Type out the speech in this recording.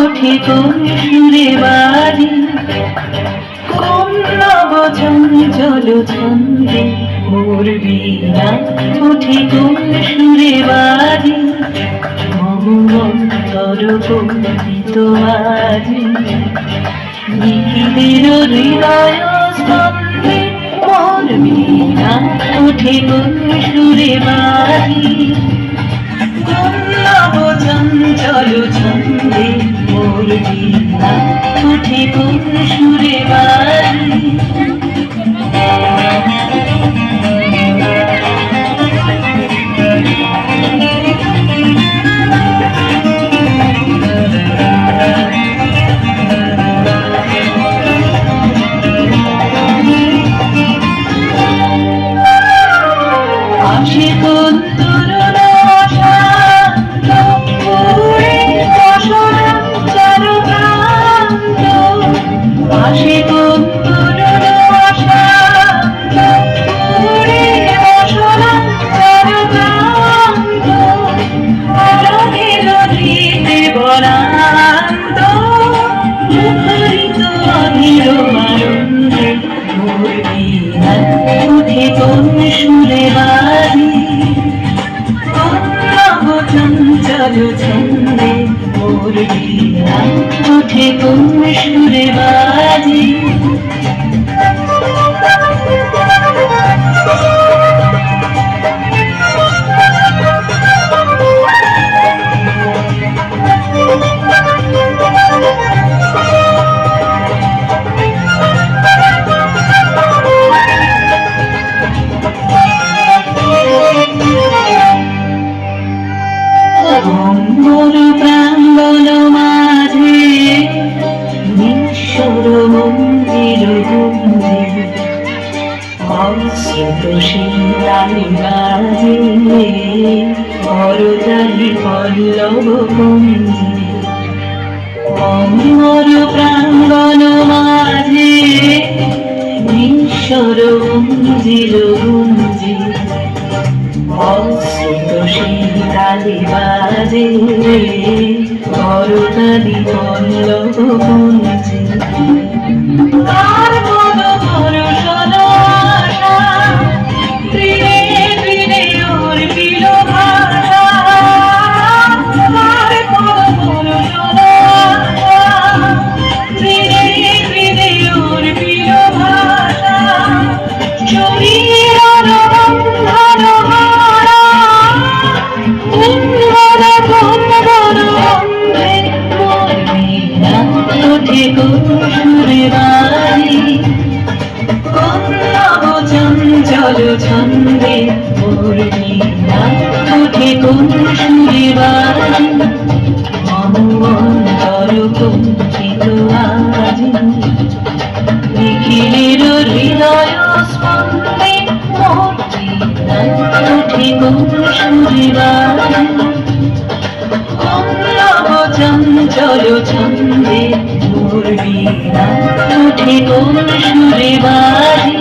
ওঠে কোন সুরে বাড়ি কোন নবচন জল ছন্দে মোর বীণা ওঠে কোন সুরে বাড়ি মহমন তর কম্পিত আজি নিখিলের হৃদয় স্পন্দে বীণা ওঠে কোন সুরে বাড়ি চঞ্চল ছন্দে মোর বীণা উঠে সুরে বাড়ি আসে কোন চঞ্চল ছন্দে মোর উঠে অশ্রিত শীতালি বাজে করতালি পল্লব কুঞ্জে মোর প্রাঙ্গণ মাঝে নিঃস্বর মন্দির গুঞ্জে অশ্রিত শীতালি বাজে করতালি পল্লব কুঞ্জে ওঠে কুসুরে বাড়ি কল্লব চঞ্চল ছন্দে পূর্ণি ওঠে কুসুরে বাড়ি অমন্তর কুঞ্চিত আজ নিখিলের হৃদয় স্পন্দে মূর্তি वा